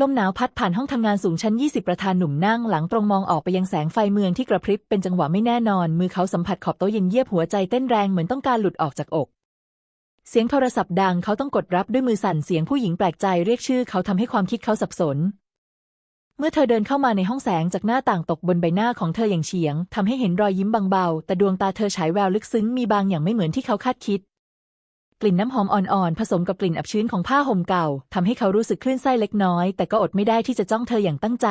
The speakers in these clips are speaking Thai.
ลมหนาวพัดผ่านห้องทำงานสูงชั้น 20 ประธานหนุ่มนั่งหลังตรงมองออกไปยังแสงไฟเมืองที่กระพริบเป็นจังหวะไม่แน่นอน มือเขาสัมผัสขอบโต๊ะเย็นเยียบหัวใจเต้นแรงเหมือนต้องการหลุดออกจากอก เสียงโทรศัพท์ดังเขาต้องกดรับด้วยมือสั่นเสียงผู้หญิงแปลกใจเรียกชื่อเขาทำให้ความคิดเขาสับสน เมื่อเธอเดินเข้ามาในห้องแสงจากหน้าต่างตกบนใบหน้าของเธออย่างเฉียงทำให้เห็นรอยยิ้มบางเบาแต่ดวงตาเธอฉายแววลึกซึ้งมีบางอย่างไม่เหมือนที่เขาคาดคิด กลิ่นน้ำหอมอ่อนๆผสมกับกลิ่นอับชื้นของผ้าห่มเก่าทำให้เขารู้สึกคลื่นไส้เล็กน้อย แต่ก็อดไม่ได้ที่จะจ้องเธออย่างตั้งใจ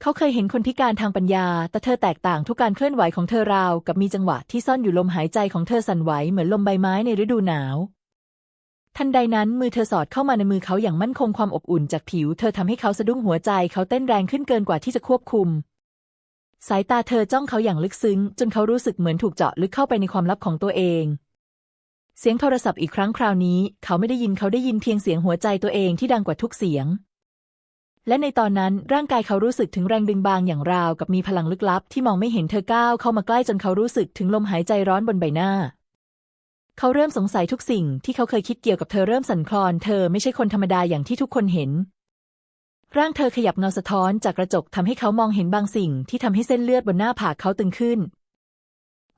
เขาเคยเห็นคนพิการทางปัญญา แต่เธอแตกต่างทุกการเคลื่อนไหวของเธอราว กับมีจังหวะที่ซ่อนอยู่ลมหายใจของเธอสั่นไหวเหมือนลมใบไม้ในฤดูหนาว ทันใดนั้นมือเธอสอดเข้ามาในมือเขาอย่างมั่นคงความอบอุ่นจากผิว เธอทำให้เขาสะดุ้งหัวใจ เขาเต้นแรงขึ้นเกินกว่าที่จะควบคุมสายตาเธอจ้องเขาอย่างลึกซึ้ง จนเขารู้สึกเหมือนถูกเจาะลึกเข้าไปในความลับของตัวเอง เสียงโทรศัพท์อีกครั้งคราวนี้ เขาไม่ได้ยินเขาได้ยินเพียงเสียงหัวใจตัวเองที่ดังกว่าทุกเสียง และในตอนนั้นร่างกายเขารู้สึกถึงแรงดึงบางอย่างราวกับมีพลังลึกลับ ที่มองไม่เห็นเธอก้าวเข้ามาใกล้จนเขารู้สึกถึงลมหายใจร้อนบนใบหน้า เขาเริ่มสงสัยทุกสิ่งที่เขาเคยคิดเกี่ยวกับเธอเริ่มสั่นคลอน เธอไม่ใช่คนธรรมดาอย่างที่ทุกคนเห็น ร่างเธอขยับเงาสะท้อนจากกระจกทำให้เขามองเห็นบางสิ่งที่ทำให้เส้นเลือดบนหน้าผากเขาตึงขึ้น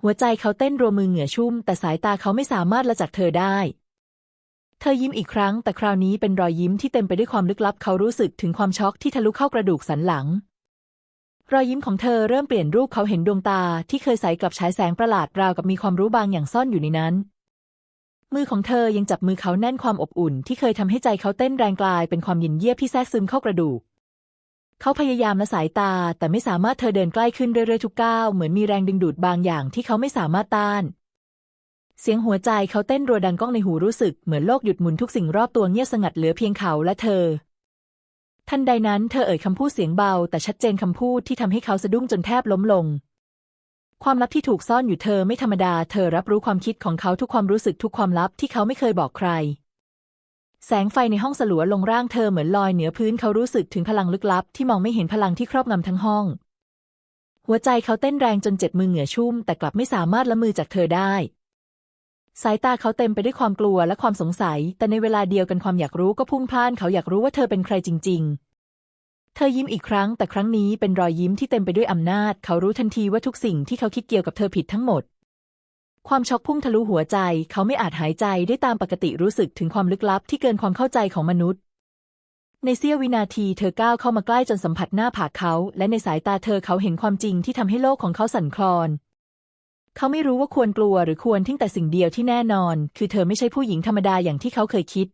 หัวใจเขาเต้นรัวมือเหงื่อชุ่ม แต่สายตาเขาไม่สามารถละจากเธอได้ เธอยิ้มอีกครั้ง แต่คราวนี้เป็นรอยยิ้มที่เต็มไปด้วยความลึกลับ เขารู้สึกถึงความช็อกที่ทะลุเข้ากระดูกสันหลัง รอยยิ้มของเธอเริ่มเปลี่ยนรูปเขาเห็นดวงตาที่เคยใสกลับฉายแสงประหลาดราวกับมีความรู้บางอย่างซ่อนอยู่ในนั้น มือของเธอยังจับมือเขาแน่นความอบอุ่น ที่เคยทำให้ใจเขาเต้นแรงกลายเป็นความเย็นเยียบที่แทรกซึมเข้ากระดูก เขาพยายามละสายตา แต่ไม่สามารถเธอเดินใกล้ขึ้นเรื่อยๆทุกก้าวเหมือนมีแรงดึงดูดบางอย่างที่เขาไม่สามารถต้าน เสียงหัวใจเขาเต้นรัวดังก้องในหูรู้สึกเหมือนโลกหยุดหมุนทุกสิ่งรอบตัวเงียบสงัดเหลือเพียงเขาและเธอ ทันใดนั้นเธอเอ่ยคำพูดเสียงเบา แต่ชัดเจนคำพูดที่ทำให้เขาสะดุ้งจนแทบล้มลงความลับที่ถูกซ่อนอยู่เธอไม่ธรรมดา เธอรับรู้ความคิดของเขาทุกความรู้สึกทุกความลับที่เขาไม่เคยบอกใคร แสงไฟในห้องสลัวลงร่างเธอเหมือนลอยเหนือพื้นเขารู้สึกถึงพลังลึกลับ ที่มองไม่เห็นพลังที่ครอบงำทั้งห้อง หัวใจเขาเต้นแรงจนเจ็บมือเหงื่อชุ่ม แต่กลับไม่สามารถละมือจากเธอได้ สายตาเขาเต็มไปด้วยความกลัวและความสงสัย แต่ในเวลาเดียวกันความอยากรู้ก็พุ่งพล่านเขาอยากรู้ว่าเธอเป็นใครจริง ๆ เธอยิ้มอีกครั้ง แต่ครั้งนี้เป็นรอยยิ้มที่เต็มไปด้วยอำนาจ เขารู้ทันทีว่าทุกสิ่งที่เขาคิดเกี่ยวกับเธอผิดทั้งหมด ความช็อกพุ่งทะลุหัวใจ เขาไม่อาจหายใจได้ตามปกติรู้สึกถึงความลึกลับที่เกินความเข้าใจของมนุษย์ ในเสี้ยววินาทีเธอก้าวเข้ามาใกล้จนสัมผัสหน้าผากเขา และในสายตาเธอเขาเห็นความจริงที่ทำให้โลกของเขาสั่นคลอน เขาไม่รู้ว่าควรกลัวหรือควรทิ้งแต่สิ่งเดียวที่แน่นอน คือเธอไม่ใช่ผู้หญิงธรรมดาอย่างที่เขาเคยคิด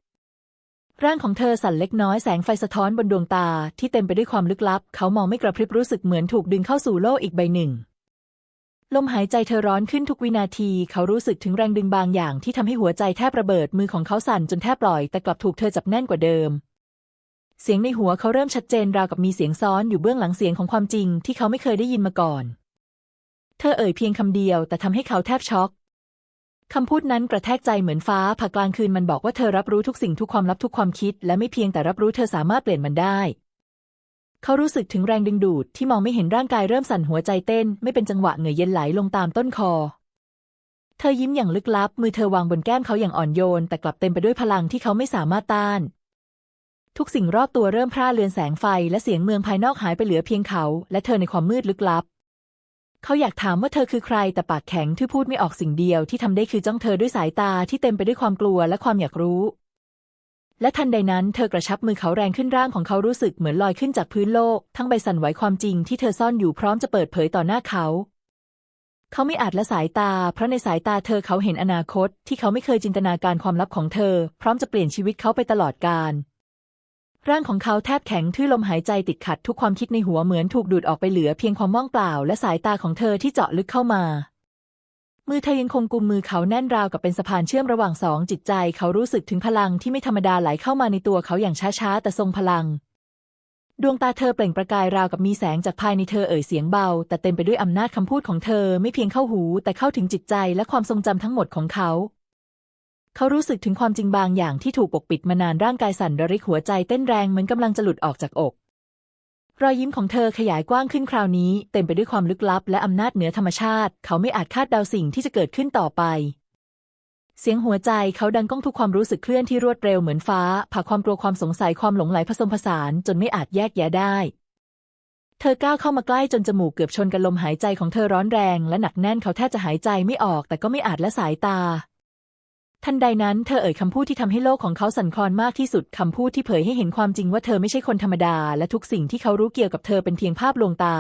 ร่างของเธอสั่นเล็กน้อยแสงไฟสะท้อนบนดวงตาที่เต็มไปด้วยความลึกลับ เขามองไม่กระพริบรู้สึกเหมือนถูกดึงเข้าสู่โลกอีกใบหนึ่ง ลมหายใจเธอร้อนขึ้นทุกวินาที เขารู้สึกถึงแรงดึงบางอย่างที่ทำให้หัวใจแทบระเบิดมือของเขาสั่นจนแทบปล่อย แต่กลับถูกเธอจับแน่นกว่าเดิม เสียงในหัวเขาเริ่มชัดเจนราวกับมีเสียงซ้อนอยู่เบื้องหลังเสียงของความจริงที่เขาไม่เคยได้ยินมาก่อน เธอเอ่ยเพียงคำเดียว แต่ทำให้เขาแทบช็อกคำพูดนั้นกระแทกใจเหมือนฟ้าผ่ากลางคืนมันบอกว่าเธอรับรู้ทุกสิ่งทุกความลับทุกความคิด และไม่เพียงแต่รับรู้เธอสามารถเปลี่ยนมันได้ เขารู้สึกถึงแรงดึงดูดที่มองไม่เห็นร่างกายเริ่มสั่นหัวใจเต้น ไม่เป็นจังหวะเหงื่อเย็นไหลลงตามต้นคอ เธอยิ้มอย่างลึกลับ มือเธอวางบนแก้มเขาอย่างอ่อนโยน แต่กลับเต็มไปด้วยพลังที่เขาไม่สามารถต้าน ทุกสิ่งรอบตัวเริ่มพร่าเลือนแสงไฟ และเสียงเมืองภายนอกหายไปเหลือเพียงเขา และเธอในความมืดลึกลับ เขาอยากถามว่าเธอคือใครแต่ปากแข็งที่พูดไม่ออกสิ่งเดียวที่ทำได้คือจ้องเธอด้วยสายตาที่เต็มไปด้วยความกลัวและความอยากรู้ และทันใดนั้นเธอกระชับมือเขาแรงขึ้นร่างของเขารู้สึกเหมือนลอยขึ้นจากพื้นโลก ทั้งใบสั่นไหวความจริงที่เธอซ่อนอยู่พร้อมจะเปิดเผยต่อหน้าเขา เขาไม่อาจละสายตา เพราะในสายตาเธอเขาเห็นอนาคต ที่เขาไม่เคยจินตนาการความลับของเธอ พร้อมจะเปลี่ยนชีวิตเขาไปตลอดกาลร่างของเขาแทบแข็งทื่อลมหายใจติดขัดทุกความคิดในหัวเหมือนถูกดูดออกไปเหลือเพียงความว่างเปล่า และสายตาของเธอที่เจาะลึกเข้ามา มือเธอยังคงกุมมือเขาแน่นราวกับเป็นสะพานเชื่อมระหว่างสองจิตใจ เขารู้สึกถึงพลังที่ไม่ธรรมดาไหลเข้ามาในตัวเขาอย่างช้าๆ แต่ทรงพลัง ดวงตาเธอเปล่งประกายราวกับมีแสงจากภายในเธอเอ่ยเสียงเบา แต่เต็มไปด้วยอำนาจคำพูดของเธอไม่เพียงเข้าหู แต่เข้าถึงจิตใจและความทรงจำทั้งหมดของเขา เขารู้สึกถึงความจริงบางอย่างที่ถูกปกปิดมานานร่างกายสั่นระริกหัวใจเต้นแรงเหมือนกำลังจะหลุดออกจากอก รอยยิ้มของเธอขยายกว้างขึ้นคราวนี้ เต็มไปด้วยความลึกลับ และอำนาจเหนือธรรมชาติ เขาไม่อาจคาดเดาสิ่งที่จะเกิดขึ้นต่อไป เสียงหัวใจเขาดังก้องทุกความรู้สึกเคลื่อนที่รวดเร็วเหมือนฟ้าผ่าความกลัวความสงสัยความหลงไหลผสมผสานจนไม่อาจแยกแยะได้ เธอก้าวเข้ามาใกล้จนจมูกเกือบชนกันลมหายใจของเธอร้อนแรง และหนักแน่นเขาแทบจะหายใจไม่ออก แต่ก็ไม่อาจละสายตา ทันใดนั้นเธอเอ่ยคำพูดที่ทำให้โลกของเขาสั่นคลอนมากที่สุดคำพูดที่เผยให้เห็นความจริงว่าเธอไม่ใช่คนธรรมดา และทุกสิ่งที่เขารู้เกี่ยวกับเธอเป็นเพียงภาพลวงตา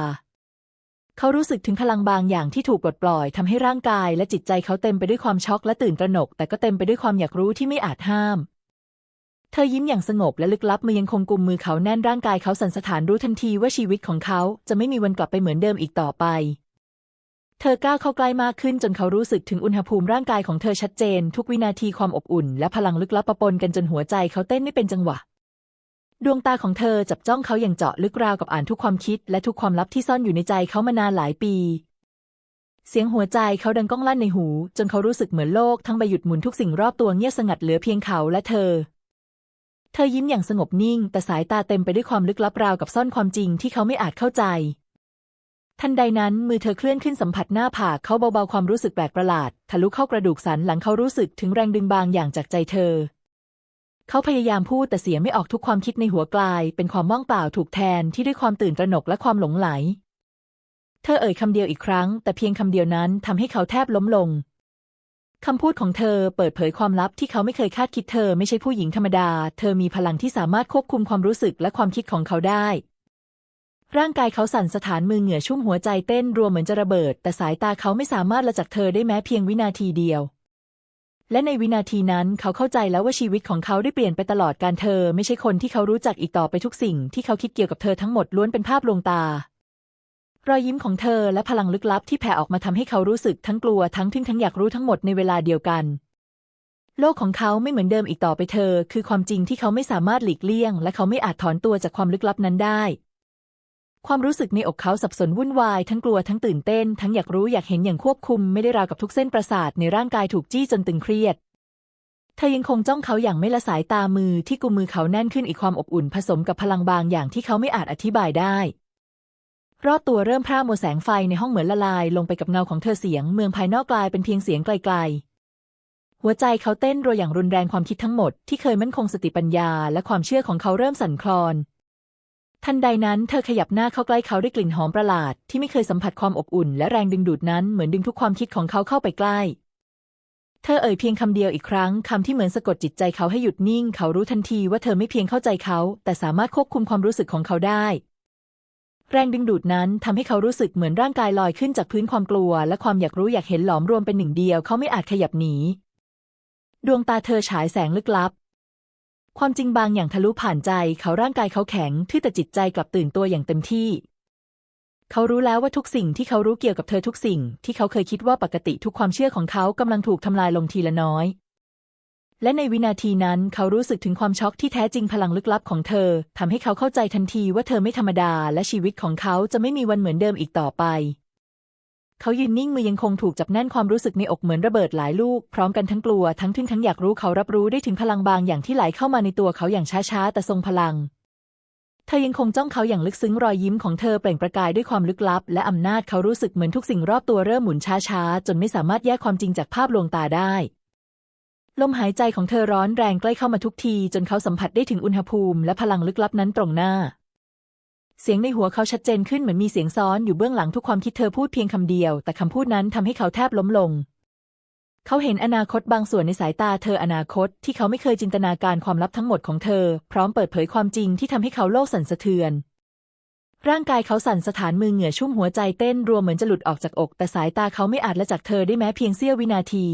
เขารู้สึกถึงพลังบางอย่างที่ถูกปลดปล่อยทำให้ร่างกายและจิตใจเขาเต็มไปด้วยความช็อกและตื่นตระหนก แต่ก็เต็มไปด้วยความอยากรู้ที่ไม่อาจห้าม เธอยิ้มอย่างสงบและลึกลับมือยังคงกุมมือเขาแน่นร่างกายเขาสั่นสะท้านรู้ทันทีว่าชีวิตของเขาจะไม่มีวันกลับไปเหมือนเดิมอีกต่อไป เธอก้าวเข้าใกล้มากขึ้นจนเขารู้สึกถึงอุณหภูมิร่างกายของเธอชัดเจน ทุกวินาทีความอบอุ่น และพลังลึกลับปะปนกันจนหัวใจเขาเต้นไม่เป็นจังหวะ ดวงตาของเธอจับจ้องเขาอย่างเจาะลึกราวกับอ่านทุกความคิด และทุกความลับที่ซ่อนอยู่ในใจเขามานานหลายปี เสียงหัวใจเขาดังก้องลั่นในหู จนเขารู้สึกเหมือนโลกทั้งใบหยุดหมุนทุกสิ่งรอบตัวเงียบสงัดเหลือเพียงเขาและเธอ เธอยิ้มอย่างสงบนิ่ง แต่สายตาเต็มไปด้วยความลึกลับราวกับซ่อนความจริงที่เขาไม่อาจเข้าใจ ทันใดนั้นมือเธอเคลื่อนขึ้นสัมผัสหน้าผากเขาเบาๆความรู้สึกแปลกประหลาดทะลุเข้ากระดูกสันหลังเขารู้สึกถึงแรงดึงบางอย่างจากใจเธอ เขาพยายามพูดแต่เสียงไม่ออกทุกความคิดในหัวกลาย เป็นความว่างเปล่าถูกแทนที่ด้วยความตื่นตระหนกและความหลงไหล เธอเอ่ยคำเดียวอีกครั้ง แต่เพียงคำเดียวนั้นทำให้เขาแทบล้มลงคำพูดของเธอเปิดเผยความลับที่เขาไม่เคยคาดคิดเธอไม่ใช่ผู้หญิงธรรมดา เธอมีพลังที่สามารถควบคุมความรู้สึกและความคิดของเขาได้ ร่างกายเขาสั่นสถานมือเหงื่อชุ่มหัวใจเต้นรัวเหมือนจะระเบิด แต่สายตาเขาไม่สามารถละจากเธอได้แม้เพียงวินาทีเดียว และในวินาทีนั้นเขาเข้าใจแล้วว่าชีวิตของเขาได้เปลี่ยนไปตลอดการเธอ ไม่ใช่คนที่เขารู้จักอีกต่อไปทุกสิ่ง ที่เขาคิดเกี่ยวกับเธอทั้งหมดล้วนเป็นภาพลวงตา รอยยิ้มของเธอและพลังลึกลับที่แผ่ออกมาทำให้เขารู้สึกทั้งกลัวทั้งทึ่งทั้งอยากรู้ทั้งหมดในเวลาเดียวกัน โลกของเขาไม่เหมือนเดิมอีกต่อไปเธอ คือความจริงที่เขาไม่สามารถหลีกเลี่ยง และเขาไม่อาจถอนตัวจากความลึกลับนั้นได้ ความรู้สึกในอกเขาสับสนวุ่นวาย ทั้งกลัวทั้งตื่นเต้น ทั้งอยากรู้อยากเห็นอย่างควบคุมไม่ได้ราวกับทุกเส้นประสาทในร่างกายถูกจี้จนตึงเครียดเธอยังคงจ้องเขาอย่างไม่ละสายตามือที่กุมมือเขาแน่นขึ้นอีกความอบอุ่นผสมกับพลังบางอย่างที่เขาไม่อาจอธิบายได้ รอบตัวเริ่มพร่ามัวแสงไฟในห้องเหมือนละลาย ลงไปกับเงาของเธอเสียงเมืองภายนอกกลายเป็นเพียงเสียงไกลๆ หัวใจเขาเต้นรัวอย่างรุนแรงความคิดทั้งหมดที่เคยมั่นคงสติปัญญาและความเชื่อของเขาเริ่มสั่นคลอน ทันใดนั้นเธอขยับหน้าเข้าใกล้เขาด้วยกลิ่นหอมประหลาด ที่ไม่เคยสัมผัสความอบอุ่นและแรงดึงดูดนั้นเหมือนดึงทุกความคิดของเขาเข้าไปใกล้ เธอเอ่ยเพียงคำเดียวอีกครั้งคำที่เหมือนสะกดจิตใจเขาให้หยุดนิ่ง เขารู้ทันทีว่าเธอไม่เพียงเข้าใจเขา แต่สามารถควบคุมความรู้สึกของเขาได้ แรงดึงดูดนั้นทำให้เขารู้สึกเหมือนร่างกายลอยขึ้นจากพื้นความกลัว และความอยากรู้อยากเห็นหลอมรวมเป็นหนึ่งเดียวเขาไม่อาจขยับหนีดวงตาเธอฉายแสงลึกลับ ความจริงบางอย่างทะลุผ่านใจเขาร่างกายเขาแข็งทื่อแต่จิตใจกลับตื่นตัวอย่างเต็มที่ เขารู้แล้วว่าทุกสิ่งที่เขารู้เกี่ยวกับเธอทุกสิ่ง ที่เขาเคยคิดว่าปกติทุกความเชื่อของเขากำลังถูกทำลายลงทีละน้อย และในวินาทีนั้นเขารู้สึกถึงความช็อกที่แท้จริงพลังลึกลับของเธอทำให้เขาเข้าใจทันทีว่าเธอไม่ธรรมดา และชีวิตของเขาจะไม่มีวันเหมือนเดิมอีกต่อไป เขายืนนิ่งมือยังคงถูกจับแน่นความรู้สึกในอกเหมือนระเบิดหลายลูก พร้อมกันทั้งกลัวทั้งทึ่งทั้งอยากรู้เขารับรู้ได้ถึงพลังบางอย่างที่ไหลเข้ามาในตัวเขาอย่างช้าๆ แต่ทรงพลัง เธอยังคงจ้องเขาอย่างลึกซึ้งรอยยิ้มของเธอเปล่งประกายด้วยความลึกลับ และอำนาจเขารู้สึกเหมือนทุกสิ่งรอบตัวเริ่มหมุนช้าๆ จนไม่สามารถแยกความจริงจากภาพลวงตาได้ลมหายใจของเธอร้อนแรงใกล้เข้ามาทุกที จนเขาสัมผัสได้ถึงอุณหภูมิและพลังลึกลับนั้นตรงหน้า เสียงในหัวเขาชัดเจนขึ้นเหมือนมีเสียงซ้อนอยู่เบื้องหลังทุกความคิดเธอพูดเพียงคำเดียว แต่คำพูดนั้นทำให้เขาแทบล้มลง เขาเห็นอนาคตบางส่วนในสายตาเธออนาคต ที่เขาไม่เคยจินตนาการความลับทั้งหมดของเธอ พร้อมเปิดเผยความจริงที่ทำให้เขาโลกสั่นสะเทือน ร่างกายเขาสั่นสถานมือเหงื่อชุ่มหัวใจเต้นรัวเหมือนจะหลุดออกจากอก แต่สายตาเขาไม่อาจละจากเธอได้แม้เพียงเสี้ยววินาที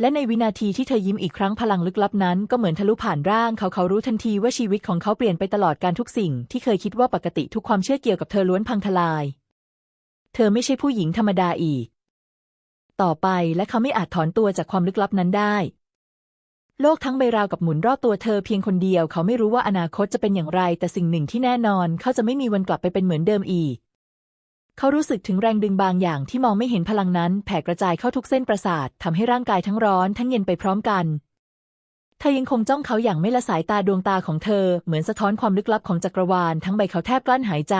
และในวินาทีที่เธอยิ้มอีกครั้งพลังลึกลับนั้นก็เหมือนทะลุผ่านร่างเขาเขารู้ทันทีว่าชีวิตของเขาเปลี่ยนไปตลอดการทุกสิ่ง ที่เคยคิดว่าปกติทุกความเชื่อเกี่ยวกับเธอล้วนพังทลาย เธอไม่ใช่ผู้หญิงธรรมดาอีก ต่อไปและเขาไม่อาจถอนตัวจากความลึกลับนั้นได้ โลกทั้งใบราวกับหมุนรอบตัวเธอเพียงคนเดียว เขาไม่รู้ว่าอนาคตจะเป็นอย่างไร แต่สิ่งหนึ่งที่แน่นอน เขาจะไม่มีวันกลับไปเป็นเหมือนเดิมอีก เขารู้สึกถึงแรงดึงบางอย่างที่มองไม่เห็นพลังนั้น แผ่กระจายเข้าทุกเส้นประสาททำให้ร่างกายทั้งร้อนทั้งเย็นไปพร้อมกันเธอยังคงจ้องเขาอย่างไม่ละสายตาดวงตาของเธอ เหมือนสะท้อนความลึกลับของจักรวาลทั้งใบเขาแทบกลั้นหายใจ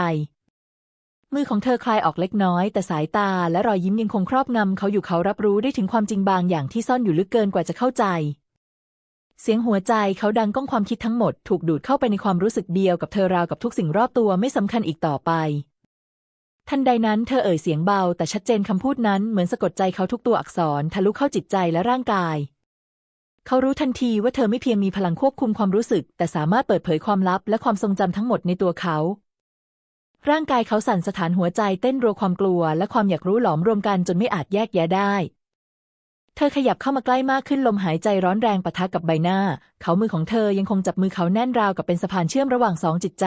มือของเธอคลายออกเล็กน้อย แต่สายตาและรอยยิ้มยังคงครอบงำเขาอยู่เขารับรู้ได้ถึงความจริงบางอย่างที่ซ่อนอยู่ลึกเกินกว่าจะเข้าใจ เสียงหัวใจเขาดังก้องความคิดทั้งหมด ถูกดูดเข้าไปในความรู้สึกเดียวกับเธอราวกับทุกสิ่งรอบตัวไม่สำคัญอีกต่อไป ทันใดนั้นเธอเอ่ยเสียงเบา แต่ชัดเจนคำพูดนั้นเหมือนสะกดใจเขาทุกตัวอักษรทะลุเข้าจิตใจและร่างกาย เขารู้ทันทีว่าเธอไม่เพียงมีพลังควบคุมความรู้สึก แต่สามารถเปิดเผยความลับและความทรงจำทั้งหมดในตัวเขา ร่างกายเขาสั่นสถานหัวใจเต้นรัวความกลัว และความอยากรู้หลอมรวมกันจนไม่อาจแยกแยะได้ เธอขยับเข้ามาใกล้มากขึ้นลมหายใจร้อนแรงปะทะกับใบหน้า เขามือของเธอยังคงจับมือเขาแน่นราวกับเป็นสะพานเชื่อมระหว่างสองจิตใจ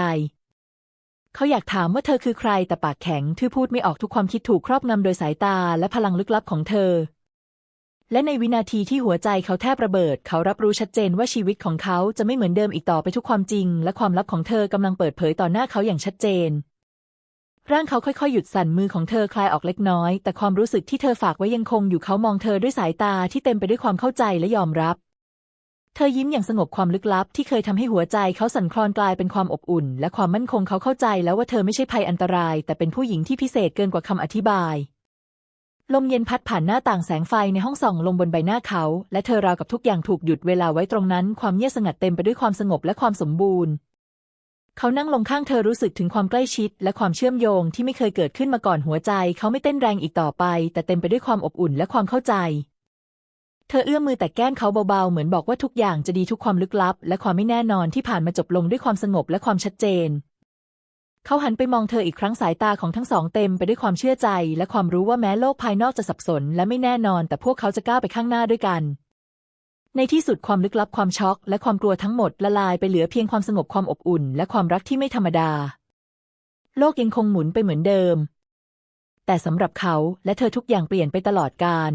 เขาอยากถามว่าเธอคือใครแต่ปากแข็งที่พูดไม่ออกทุกความคิดถูกครอบงำโดยสายตาและพลังลึกลับของเธอ และในวินาทีที่หัวใจเขาแทบระเบิด เขารับรู้ชัดเจนว่าชีวิตของเขาจะไม่เหมือนเดิมอีกต่อไปทุกความจริง และความลับของเธอกำลังเปิดเผยต่อหน้าเขาอย่างชัดเจน ร่างเขาค่อยๆ หยุดสั่นมือของเธอคลายออกเล็กน้อย แต่ความรู้สึกที่เธอฝากไว้ยังคงอยู่เขามองเธอด้วยสายตาที่เต็มไปด้วยความเข้าใจและยอมรับ เธอยิ้มอย่างสงบความลึกลับ ที่เคยทำให้หัวใจเขาสั่นคลอนกลายเป็นความอบอุ่น และความมั่นคงเขาเข้าใจแล้วว่าเธอไม่ใช่ภัยอันตราย แต่เป็นผู้หญิงที่พิเศษเกินกว่าคำอธิบาย ลมเย็นพัดผ่านหน้าต่างแสงไฟในห้องส่องลงบนใบหน้าเขา และเธอราวกับทุกอย่างถูกหยุดเวลาไว้ตรงนั้น ความเงียบสงัดเต็มไปด้วยความสงบและความสมบูรณ์ เขานั่งลงข้างเธอรู้สึกถึงความใกล้ชิด และความเชื่อมโยงที่ไม่เคยเกิดขึ้นมาก่อนหัวใจ เขาไม่เต้นแรงอีกต่อไป แต่เต็มไปด้วยความอบอุ่นและความเข้าใจ เธอเอื้อมมือแต่แก้มเขาเบาๆ เหมือนบอกว่าทุกอย่างจะดีทุกความลึกลับ และความไม่แน่นอนที่ผ่านมาจบลงด้วยความสงบและความชัดเจน เขาหันไปมองเธออีกครั้งสายตาของทั้งสองเต็มไปด้วยความเชื่อใจ และความรู้ว่าแม้โลกภายนอกจะสับสน และไม่แน่นอน แต่พวกเขาจะก้าวไปข้างหน้าด้วยกัน ในที่สุดความลึกลับความช็อก และความกลัวทั้งหมดละลายไปเหลือเพียงความสงบความอบอุ่น และความรักที่ไม่ธรรมดา โลกยังคงหมุนไปเหมือนเดิม แต่สำหรับเขาและเธอทุกอย่างเปลี่ยนไปตลอดกาล